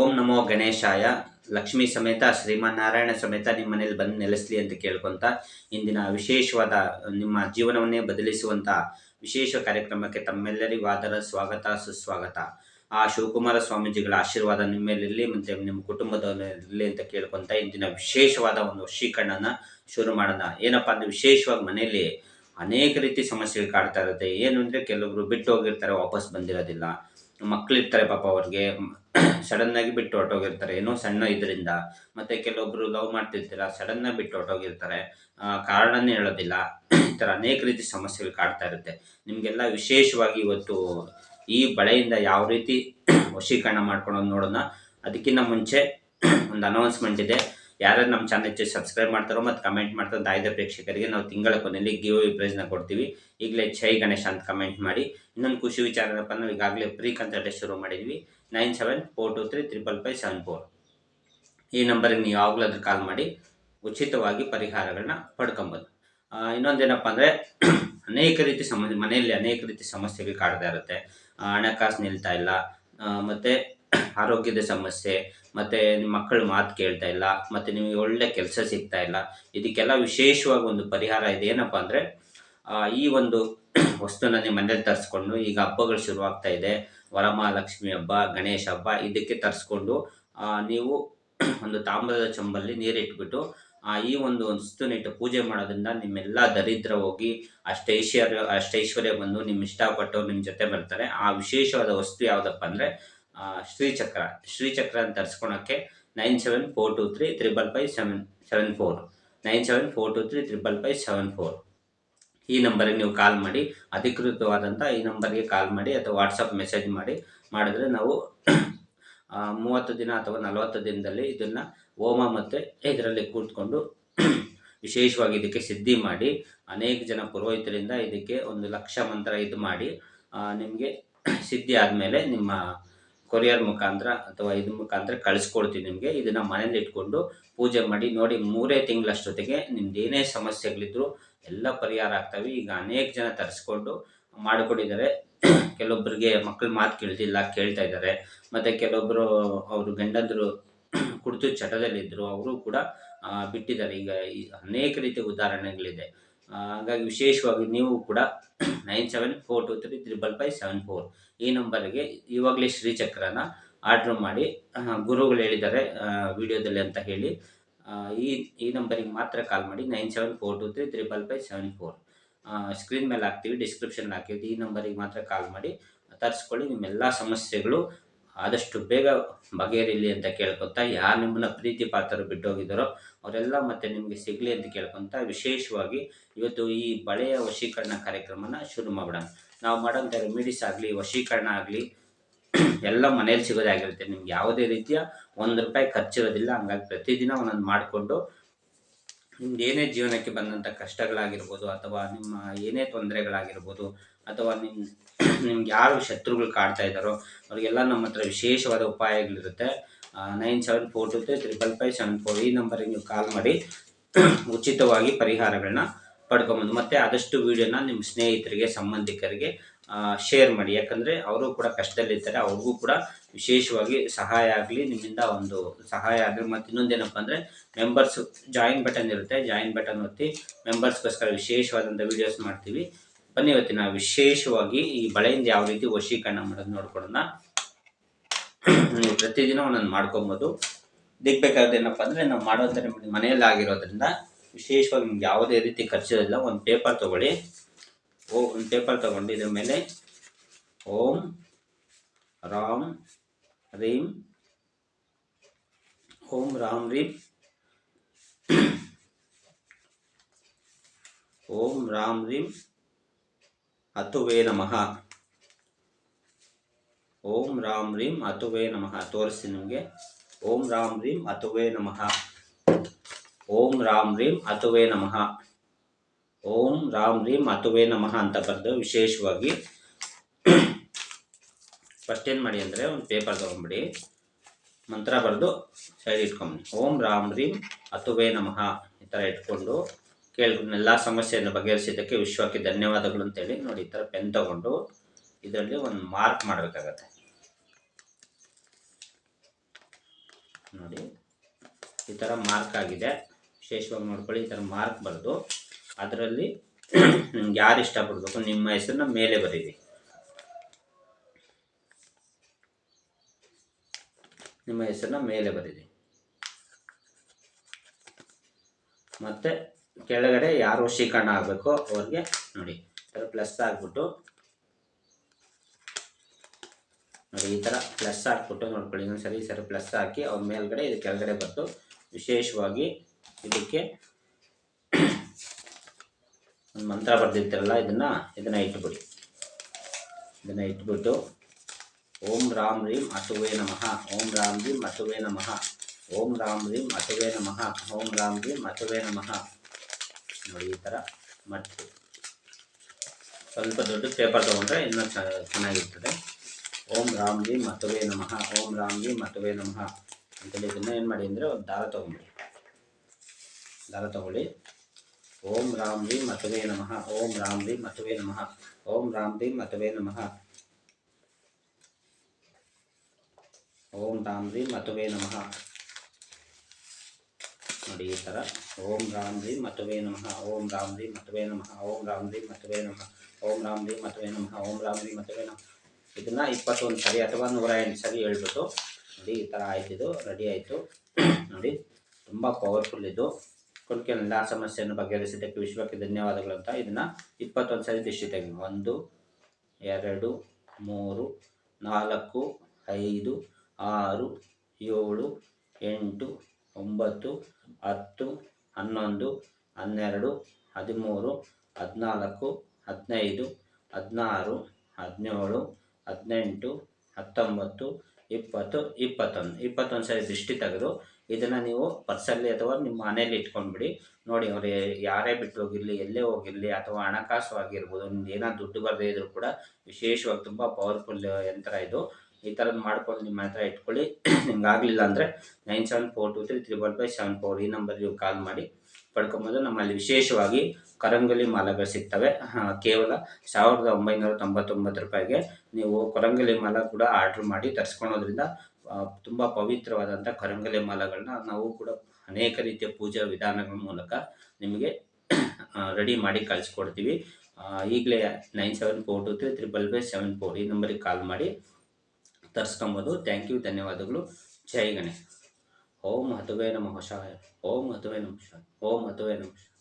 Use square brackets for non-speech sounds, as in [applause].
ಓಂ ನಮೋ ಗಣೇಶಾಯ. ಲಕ್ಷ್ಮೀ ಸಮೇತ, ಶ್ರೀಮನ್ನಾರಾಯಣ ಸಮೇತ ನಿಮ್ಮ ಮನೇಲಿ ಬಂದು ನೆಲೆಸಲಿ ಅಂತ ಕೇಳ್ಕೊಂತ ಇಂದಿನ ವಿಶೇಷವಾದ ನಿಮ್ಮ ಜೀವನವನ್ನೇ ಬದಲಿಸುವಂಥ ವಿಶೇಷ ಕಾರ್ಯಕ್ರಮಕ್ಕೆ ತಮ್ಮೆಲ್ಲರಿಗೂ ಆದರ ಸ್ವಾಗತ, ಸುಸ್ವಾಗತ. ಆ ಶಿವಕುಮಾರ ಸ್ವಾಮೀಜಿಗಳ ಆಶೀರ್ವಾದ ನಿಮ್ಮ ಮೇಲಿರಲಿ ಮತ್ತು ನಿಮ್ಮ ಕುಟುಂಬದವರಿರಲಿ ಅಂತ ಕೇಳ್ಕೊಂತ ಇಂದಿನ ವಿಶೇಷವಾದ ಒಂದು ವಶೀಕರಣನ ಶುರು ಮಾಡೋಣ. ಏನಪ್ಪ ಅಂದ್ರೆ ವಿಶೇಷವಾಗಿ ಮನೆಯಲ್ಲಿ ಅನೇಕ ರೀತಿ ಸಮಸ್ಯೆಗಳು ಕಾಡ್ತಾ ಇರುತ್ತೆ. ಏನು ಅಂದರೆ ಕೆಲವೊಬ್ರು ಬಿಟ್ಟು ಹೋಗಿರ್ತಾರೆ, ವಾಪಸ್ ಬಂದಿರೋದಿಲ್ಲ. ಮಕ್ಕಳಿರ್ತಾರೆ ಪಾಪ ಅವ್ರಿಗೆ. [clears throat] ಸಡನ್ ಆಗಿ ಬಿಟ್ಟು ಹೊರಟೋಗಿರ್ತಾರೆ. ಏನೋ ಸಣ್ಣ ಇದರಿಂದ. ಮತ್ತೆ ಕೆಲವೊಬ್ರು ಲವ್ ಮಾಡ್ತಿರ್ತೀರ ಸಡನ್ ಆಗಿ ಬಿಟ್ಟು ಹೊರಟೋಗಿರ್ತಾರೆ. ಕಾರಣನೇ ಹೇಳೋದಿಲ್ಲ. [clears throat] ಈ ಥರ ಅನೇಕ ರೀತಿ ಸಮಸ್ಯೆಗಳು ಕಾಡ್ತಾ ಇರುತ್ತೆ. ನಿಮಗೆಲ್ಲ ವಿಶೇಷವಾಗಿ ಇವತ್ತು ಈ ಬಳೆಯಿಂದ ಯಾವ ರೀತಿ [clears throat] ವಶೀಕರಣ ಮಾಡ್ಕೊಳೋದು ನೋಡೋಣ. ಅದಕ್ಕಿಂತ ಮುಂಚೆ ಒಂದು ಅನೌನ್ಸ್ಮೆಂಟ್ ಇದೆ. ಯಾರ್ಯಾರು ನಮ್ಮ ಚಾನಲ್ ಸಬ್ಸ್ಕ್ರೈಬ್ ಮಾಡ್ತಾರೋ ಮತ್ತು ಕಮೆಂಟ್ ಮಾಡ್ತಾರೋ ಆಯ್ದ ಪ್ರೇಕ್ಷಕರಿಗೆ ನಾವು ತಿಂಗಳ ಕೊನೆಯಲ್ಲಿ ಗಿವ್ ಪ್ರೈಸ್ನ ಕೊಡ್ತೀವಿ. ಈಗಲೇ ಜೈ ಗಣೇಶ ಅಂತ ಕಮೆಂಟ್ ಮಾಡಿ. ಇನ್ನೊಂದು ಖುಷಿ ವಿಚಾರ ಏನಪ್ಪ ಅಂದ್ರೆ ಈಗಾಗಲೇ ಪ್ರೀ ಕನ್ಸಲ್ಟೇಟ್ ಶುರು ಮಾಡಿದ್ವಿ. Nine seven four two three triple five seven four ಈ ನಂಬರಿಗೆ ನೀವು ಯಾವಾಗಲಾದ್ರೂ ಕಾಲ್ ಮಾಡಿ. ಉಚಿತವಾಗಿ ಪರಿಹಾರಗಳನ್ನ ಪಡ್ಕೊಬೋದು. ಇನ್ನೊಂದೇನಪ್ಪ ಅಂದರೆ [clears throat] ಅನೇಕ ರೀತಿ ಸಮ ಮನೆಯಲ್ಲಿ ಅನೇಕ ರೀತಿ ಸಮಸ್ಯೆಗಳು ಕಾಡ್ತಾ ಇರುತ್ತೆ. ಹಣಕಾಸು ನಿಲ್ತಾ ಇಲ್ಲ. ಮತ್ತೆ [clears throat] ಆರೋಗ್ಯದ ಸಮಸ್ಯೆ, ಮತ್ತೆ ನಿಮ್ಮ ಮಕ್ಕಳು ಮಾತು ಕೇಳ್ತಾ ಇಲ್ಲ, ಮತ್ತೆ ನಿಮಗೆ ಒಳ್ಳೆ ಕೆಲಸ ಸಿಗ್ತಾ ಇಲ್ಲ, ಇದಕ್ಕೆಲ್ಲ ವಿಶೇಷವಾಗಿ ಒಂದು ಪರಿಹಾರ ಇದೆ. ಏನಪ್ಪ ಅಂದರೆ ಈ ಒಂದು [clears throat] ವಸ್ತುನ ನಿಮ್ಮ ಮನೇಲಿ ತರಿಸ್ಕೊಂಡು, ಈಗ ಹಬ್ಬಗಳು ಶುರುವಾಗ್ತಾ ಇದೆ. ವರಮಹಾಲಕ್ಷ್ಮಿ ಹಬ್ಬ, ಗಣೇಶ ಹಬ್ಬ, ಇದಕ್ಕೆ ತರಿಸ್ಕೊಂಡು ನೀವು [clears throat] ಒಂದು ತಾಮ್ರದ ಚಂಬಲ್ಲಿ ನೀರಿಟ್ಬಿಟ್ಟು ಈ ಒಂದು ವಸ್ತುನಿಟ್ಟು ಪೂಜೆ ಮಾಡೋದ್ರಿಂದ ನಿಮ್ಮೆಲ್ಲ ದರಿದ್ರ ಹೋಗಿ ಅಷ್ಟೈಶ್ವರ್ಯ ಅಷ್ಟೈಶ್ವರ್ಯ ಬಂದು ನಿಮ್ಮ ಇಷ್ಟಪಟ್ಟು ನಿಮ್ಮ ಜೊತೆ ಬರ್ತಾರೆ. ಆ ವಿಶೇಷವಾದ ವಸ್ತು ಯಾವುದಪ್ಪ ಅಂದರೆ ಶ್ರೀಚಕ್ರ ಶ್ರೀಚಕ್ರ ಅಂತ ತರಿಸ್ಕೊಳಕ್ಕೆ nine seven four two three triple five seven seven four nine seven four two three triple five seven four ಈ ನಂಬರಿಗೆ ನೀವು ಕಾಲ್ ಮಾಡಿ ಅಧಿಕೃತವಾದಂಥ ಈ ನಂಬರ್ಗೆ ಕಾಲ್ ಮಾಡಿ ಅಥವಾ ವಾಟ್ಸಪ್ ಮೆಸೇಜ್ ಮಾಡಿ, ಮಾಡಿದ್ರೆ ನಾವು ಮೂವತ್ತು ದಿನ ಅಥವಾ ನಲವತ್ತು ದಿನದಲ್ಲಿ ಇದನ್ನು ಹೋಮ ಮತ್ತು ಇದರಲ್ಲಿ ಕೂತ್ಕೊಂಡು ವಿಶೇಷವಾಗಿ ಇದಕ್ಕೆ ಸಿದ್ಧಿ ಮಾಡಿ, ಅನೇಕ ಜನ ಪುರೋಹಿತರಿಂದ ಇದಕ್ಕೆ ಒಂದು ಲಕ್ಷ ಮಂತ್ರ ಇದು ಮಾಡಿ ನಿಮಗೆ ಸಿದ್ಧಿ ಆದಮೇಲೆ ನಿಮ್ಮ ಕೊರಿಯರ್ ಮುಖಾಂತರ ಅಥವಾ ಇದ್ರ ಮುಖಾಂತರ ಕಳಿಸ್ಕೊಡ್ತೀವಿ ನಿಮಗೆ. ಇದನ್ನು ಮನೇಲಿ ಇಟ್ಕೊಂಡು ಪೂಜೆ ಮಾಡಿ ನೋಡಿ, ಮೂರೇ ತಿಂಗಳಷ್ಟೊತ್ತಿಗೆ ನಿಮ್ದು ಏನೇ ಸಮಸ್ಯೆಗಳಿದ್ರು ಎಲ್ಲ ಪರಿಹಾರ ಆಗ್ತವೆ. ಈಗ ಅನೇಕ ಜನ ತರಿಸ್ಕೊಂಡು ಮಾಡಿಕೊಟ್ಟಿದ್ದಾರೆ [clears throat] ಕೆಲವೊಬ್ಬರಿಗೆ ಮಕ್ಕಳ ಮಾತು ಕೇಳ್ತಿಲ್ಲ ಕೇಳ್ತಾ ಇದ್ದಾರೆ. ಮತ್ತು ಕೆಲವೊಬ್ಬರು ಅವರು ಗಂಡಂದರು ಕುಡಿದು ಚಟದಲ್ಲಿದ್ದರು ಅವರು ಕೂಡ ಬಿಟ್ಟಿದ್ದಾರೆ. ಈಗ ಅನೇಕ ರೀತಿಯ ಉದಾಹರಣೆಗಳಿದೆ. ಹಾಗಾಗಿ ವಿಶೇಷವಾಗಿ ನೀವು ಕೂಡ nine seven four two three triple five seven four ಈ ನಂಬರ್ಗೆ ಇವಾಗಲೇ ಶ್ರೀಚಕ್ರನ ಆರ್ಡ್ರ್ ಮಾಡಿ ಗುರುಗಳು ಹೇಳಿದ್ದಾರೆ ವಿಡಿಯೋದಲ್ಲಿ ಅಂತ ಹೇಳಿ. ಈ ಈ ನಂಬರಿಗೆ ಮಾತ್ರ ಕಾಲ್ ಮಾಡಿ nine seven four two three triple five seven four screen ಮೇಲೆ ಹಾಕ್ತೀವಿ ಡಿಸ್ಕ್ರಿಪ್ಷನ್ ಹಾಕಿರ್ತೀವಿ ಈ ನಂಬರಿಗೆ ಮಾತ್ರ ಕಾಲ್ ಮಾಡಿ, ತರಿಸ್ಕೊಳ್ಳಿ, ನಿಮ್ಮೆಲ್ಲ ಸಮಸ್ಯೆಗಳು ಆದಷ್ಟು ಬೇಗ ಬಗೆಹರಿಲಿ ಅಂತ ಕೇಳ್ಕೊತಾ ಯಾರು ನಿಮ್ಮನ್ನ ಪ್ರೀತಿ ಪಾತ್ರರು ಬಿಟ್ಟೋಗಿದ್ದಾರೋ ಅವರೆಲ್ಲ ಮತ್ತೆ ನಿಮಗೆ ಸಿಗಲಿ ಅಂತ ಕೇಳ್ಕೊತ ವಿಶೇಷವಾಗಿ ಇವತ್ತು ಈ ಬಳೆಯ ವಶೀಕರಣ ಕಾರ್ಯಕ್ರಮನ ಶುರು ಮಾಡೋಣ ನಾವು ಮಾಡೋಂಥ ರೆಮಿಡೀಸ್ ಆಗಲಿ, ವಶೀಕರಣ ಆಗಲಿ, [clears throat] ಎಲ್ಲ ಮನೇಲಿ ಸಿಗೋದಾಗಿರುತ್ತೆ ನಿಮ್ಗೆ ಯಾವುದೇ ರೀತಿಯ ಒಂದು ರೂಪಾಯಿ ಖರ್ಚಿರೋದಿಲ್ಲ. ಹಂಗಾಗಿ ಪ್ರತಿದಿನ ಒಂದೊಂದು ಮಾಡಿಕೊಂಡು ನಿಮ್ದು ಏನೇ ಜೀವನಕ್ಕೆ ಬಂದಂಥ ಕಷ್ಟಗಳಾಗಿರ್ಬೋದು ಅಥವಾ ನಿಮ್ಮ ಏನೇ ತೊಂದರೆಗಳಾಗಿರ್ಬೋದು ಅಥವಾ ನಿಮ್ಮ ನಿಮ್ಗೆ ಯಾರು ಶತ್ರುಗಳು ಕಾಡ್ತಾ ಇದ್ದಾರೋ, ಅವರಿಗೆಲ್ಲ ನಮ್ಮ ಹತ್ರ ವಿಶೇಷವಾದ ಉಪಾಯಗಳಿರುತ್ತೆ. Nine seven four two three triple five seven four ಈ ನಂಬರಿಗೆ ನೀವು ಕಾಲ್ ಮಾಡಿ, ಉಚಿತವಾಗಿ ಪರಿಹಾರಗಳನ್ನ ಪಡ್ಕೊಬೋದು, ಮತ್ತೆ ಆದಷ್ಟು ವಿಡಿಯೋನ ನಿಮ್ಮ ಸ್ನೇಹಿತರಿಗೆ, ಸಂಬಂಧಿಕರಿಗೆ ಶೇರ್ ಮಾಡಿ. ಯಾಕಂದರೆ ಅವರು ಕೂಡ ಕಷ್ಟದಲ್ಲಿರ್ತಾರೆ, ಅವ್ರಿಗೂ ಕೂಡ ವಿಶೇಷವಾಗಿ ಸಹಾಯ ಆಗಲಿ, ನಿಮ್ಮಿಂದ ಒಂದು ಸಹಾಯ ಆಗಲಿ. ಮತ್ತು ಇನ್ನೊಂದೇನಪ್ಪ ಅಂದರೆ ಮೆಂಬರ್ಸ್ ಜಾಯಿನ್ ಬಟನ್ ಇರುತ್ತೆ ಜಾಯಿನ್ ಬಟನ್ ಒತ್ತಿ ಮೆಂಬರ್ಸ್ಗೋಸ್ಕರ ವಿಶೇಷವಾದಂಥ ವಿಡಿಯೋಸ್ ಮಾಡ್ತೀವಿ. ಬನ್ನಿ ಇವತ್ತಿನ ವಿಶೇಷವಾಗಿ ಈ ಬಳೆಯಿಂದ ಯಾವ ರೀತಿ ವಶೀಕರಣ ಮಾಡೋದು ನೋಡ್ಕೊಳ್ಳೋಣ. ನೀವು ಪ್ರತಿದಿನ ಒಂದೊಂದು ಮಾಡ್ಕೊಬೋದು. ದಿಗ್ಬೇಕಾದ್ರೆ ಬೇಕಾದ್ರೆ ಏನಪ್ಪ ಅಂದರೆ ನಾವು ಮಾಡೋಂಥ ನಿಮ್ಮ ಮನೆಯಲ್ಲಿ ಆಗಿರೋದ್ರಿಂದ ವಿಶೇಷವಾಗಿ ನಿಮ್ಗೆ ಯಾವುದೇ ರೀತಿ ಖರ್ಚಿರೋದಿಲ್ಲ ಒಂದು ಪೇಪರ್ ತೊಗೊಳ್ಳಿ. ಓ, ಒಂದು ಪೇಪರ್ ತೊಗೊಂಡು ಇದ್ರ ಮೇಲೆ ಓಂ, ರಾಮ್, ರೀಂ, ಓಂ, ರಾಮ್, ರೀಂ. ಓಂ, ರಾಮ್, ರೀಂ. ಹತುವೇ ನಮಃ. ಓಂ ರಾಮ್ ರೀಂ ಅತುವೇ ನಮಃ. ತೋರಿಸ್ತೀನಿ ನಿಮಗೆ. ಓಂ ರಾಮ್ ರೀಂ ಅತುವೇ ನಮಃ. ಓಂ ರಾಮ್ ರೀಂ ಅತುವೇ ನಮಃ. ಓಂ ರಾಮ್ ರೀಂ ಅತುವೇ ನಮಃ ಅಂತ ಬರೆದು ವಿಶೇಷವಾಗಿ ಫಸ್ಟ್ ಏನು ಮಾಡಿ ಅಂದರೆ ಒಂದು ಪೇಪರ್ ತೊಗೊಂಬಿಡಿ ಮಂತ್ರ ಬರೆದು ಸೈಡ್ ಇಟ್ಕೊಂಬಿಡಿ ಓಂ ರಾಮ್ ರೀಂ ಅತುವೇ ನಮಃ. ಈ ಥರ ಇಟ್ಕೊಂಡು ಕೇಳ್ಕೊಂಡು ಎಲ್ಲ ಸಮಸ್ಯೆಯನ್ನು ಬಗೆಹರಿಸಿದ್ದಕ್ಕೆ ವಿಶ್ವಕ್ಕೆ ಧನ್ಯವಾದಗಳು ಅಂತೇಳಿ ನೋಡಿ ಈ ಥರ ಪೆನ್ ತಗೊಂಡು ಇದರಲ್ಲಿ ಒಂದು ಮಾರ್ಕ್ ಮಾಡಬೇಕಾಗತ್ತೆ. ನೋಡಿ, ಈ ಥರ ಮಾರ್ಕ್ ಆಗಿದೆ. ವಿಶೇಷವಾಗಿ ನೋಡ್ಕೊಳ್ಳಿ, ಈ ಥರ ಮಾರ್ಕ್ ಬರೆದು ಅದರಲ್ಲಿ [clears throat] ನಿಮ್ಗೆ ಯಾರು ಇಷ್ಟಪಡಬೇಕು, ನಿಮ್ಮ ಹೆಸರನ್ನ ಮೇಲೆ ಬರೀರಿ. ನಿಮ್ಮ ಹೆಸರನ್ನ ಮೇಲೆ ಬರೀರಿ. ಮತ್ತೆ ಕೆಳಗಡೆ ಯಾರು ಶ್ರೀಕರ್ಣ ಆಗಬೇಕು ಅವ್ರಿಗೆ ನೋಡಿ. ಪ್ಲಸ್ ಆಗ್ಬಿಟ್ಟು ನೋಡಿ, ಈ ಥರ ಪ್ಲಸ್ ಹಾಕ್ಬಿಟ್ಟು ನೋಡ್ಕೊಳ್ಳಿ. ಇನ್ನೊಂದ್ಸರಿ ಸರಿ ಸರಿ ಪ್ಲಸ್ ಹಾಕಿ ಅವ್ರ ಮೇಲ್ಗಡೆ ಇದು ಕೆಳಗಡೆ ಬಂತು ವಿಶೇಷವಾಗಿ ಇದಕ್ಕೆ ಒಂದು ಮಂತ್ರ ಬರ್ದಿರ್ತಾರಲ್ಲ, ಇದನ್ನ ಇದನ್ನ ಇಟ್ಬಿಡಿ. ಇದನ್ನ ಇಟ್ಬಿಟ್ಟು ಓಂ ರಾಮ್ ರೀಂ ಅಸುವೇ ನಮಃ. ಓಂ ರಾಮ್ ರೀಂ ಅಸುವೇ ನಮಃ. ಓಂ ರಾಮ್ ರೀಂ ಅಸುವೇ ನಮಃ. ಓಂ ರಾಮ್ ರೀಂ ಅಸುವೇ ನಮಃ. ನೋಡಿ ಈ ಥರ ಮತ್ತು ಸ್ವಲ್ಪ ದೊಡ್ಡ ಪೇಪರ್ ತೊಗೊಂಡ್ರೆ ಇನ್ನೂ ಚೆನ್ನಾಗಿರ್ತದೆ. ಓಂ ರಾಮ್ ಜಿ ಮತವೇ ನಮಃ, ಓಂ ರಾಮ್ ರೀಂ ಮತವೇ ನಮಃ ಅಂತೇಳಿ ಇದನ್ನ ಏನು ಮಾಡಿ ಅಂದರೆ ಒಂದು ದಾರ ತೊಗೊಂಬಿಡಿ ದಾರ ತೊಗೊಳ್ಳಿ. ಓಂ ರಾಮ್ ರೀಂ ಮತವೇ ನಮಃ, ಓಂ ರಾಮ್ ರೀಂ ಮತವೇ ನಮಃ, ಓಂ ರಾಮ್ ರೀಂ ಮತವೇ ನಮಃ. ಓಂ ರಾಮ್ ರೀಂ ಮತವೇ ನಮಃ. ನೋಡಿ ಈ ಥರ ಓಂ ರಾಮ್ ರೀ ಮತವೇ ನಮಃ. ಓಂ ರಾಮ್ ರೀ ಮತವೇ ನಮಃ. ಓಂ ರಾಮ್ ರೀ ಮತವೇ ನಮಃ. ಓಂ ರಾಮ್ ರೀ ಮತವೇ ನಮಃ. ಓಂ ರಾಮ್ ರೀ ಮತವೇ ನಮಃ. ಇದನ್ನ ಇಪ್ಪತ್ತೊಂದು ಸರಿ ಅಥವಾ ನೂರ ಎಂಟು ಸರಿ ಹೇಳ್ಬಿಟ್ಟು ನೋಡಿ ಈ ಥರ ಆಯ್ತಿದು ರೆಡಿ ಆಯಿತು. [clears throat] ನೋಡಿ, ತುಂಬ ಪವರ್ಫುಲ್ ಇದು. ಕೊನೆಗೆ ಎಲ್ಲ ಸಮಸ್ಯೆಯನ್ನು ಬಗೆಹರಿಸಿದ್ದಕ್ಕೆ ವಿಶ್ವಕ್ಕೆ ಧನ್ಯವಾದಗಳು ಅಂತ. ಇದನ್ನು ಇಪ್ಪತ್ತೊಂದು ಸರಿ ದಿಷ್ಟಿ ಒಂದು, ಎರಡು, ಮೂರು, ನಾಲ್ಕು, ಐದು, ಆರು, ಏಳು, ಎಂಟು ಒಂಬತ್ತು, ಹತ್ತು, ಹನ್ನೊಂದು, ಹನ್ನೆರಡು, ಹದಿಮೂರು, ಹದಿನಾಲ್ಕು, ಹದಿನೈದು, ಹದಿನಾರು, ಹದಿನೇಳು, ಹದಿನೆಂಟು, ಹತ್ತೊಂಬತ್ತು, ಇಪ್ಪತ್ತು, ಇಪ್ಪತ್ತೊಂದು. ಇಪ್ಪತ್ತೊಂದು ಸರಿ ದೃಷ್ಟಿ ತೆಗೆದು ಇದನ್ನು ನೀವು ಪರ್ಸಲ್ಲಿ ಅಥವಾ ನಿಮ್ಮ ಮನೇಲಿ ಇಟ್ಕೊಂಡ್ಬಿಡಿ. ನೋಡಿ, ಅವ್ರು ಯಾರೇ ಬಿಟ್ಟು ಹೋಗಿರಲಿ, ಎಲ್ಲೇ ಹೋಗಿರಲಿ ಅಥವಾ ಹಣಕಾಸು ಆಗಿರ್ಬೋದು ನಿಮ್ದು ಏನಾದ್ರು ದುಡ್ಡು ಬರದೇ ಇದ್ರೂ ಕೂಡ ವಿಶೇಷವಾಗಿ ತುಂಬ ಪವರ್ಫುಲ್ ಯಂತ್ರ ಇದು. ಈ ಥರದ್ದು ಮಾಡ್ಕೊಂಡು ನಿಮ್ಮ ಹತ್ರ ಇಟ್ಕೊಳ್ಳಿ. [clears throat] ನಿಮ್ಗೆ ಆಗಲಿಲ್ಲ ಅಂದರೆ nine seven four two three triple five seven four ಈ ನಂಬರ್ಗೆ ಕಾಲ್ ಮಾಡಿ. ಪಡ್ಕೊಂಬೋದು ನಮ್ಮಲ್ಲಿ ವಿಶೇಷವಾಗಿ ಕರಂಗಲಿ ಮಾಲೆಗಳು ಸಿಗ್ತವೆ. ಕೇವಲ ಸಾವಿರದ ಒಂಬೈನೂರ ತೊಂಬತ್ತೊಂಬತ್ತು ರೂಪಾಯಿಗೆ ನೀವು ಕರಂಗಲಿ ಮಾಲ ಕೂಡ ಆರ್ಡ್ರ್ ಮಾಡಿ ತರಿಸ್ಕೊಳೋದ್ರಿಂದ ತುಂಬ ಪವಿತ್ರವಾದಂಥ ಕರಂಗಲಿ ಮಾಲಗಳನ್ನ ನಾವು ಕೂಡ ಅನೇಕ ರೀತಿಯ ಪೂಜಾ ವಿಧಾನಗಳ ಮೂಲಕ ನಿಮಗೆ ರೆಡಿ ಮಾಡಿ ಕಳಿಸ್ಕೊಡ್ತೀವಿ. ಈಗಲೇ nine seven four two three triple five seven four ಈ ನಂಬರಿಗೆ ಕಾಲ್ ಮಾಡಿ. ತರಿಸ್ಕೊಬೋದು. ಥ್ಯಾಂಕ್ ಯು ಧನ್ಯವಾದಗಳು. ಜೈ ಗಣೇಶ್. ಓಂ ಹತುವೆ ನಮಃ. ಶಾಯ ಓಂ ಹತುವೆ ನಮಃ. ಓಂ ಹತುವೆ ನಮಃ.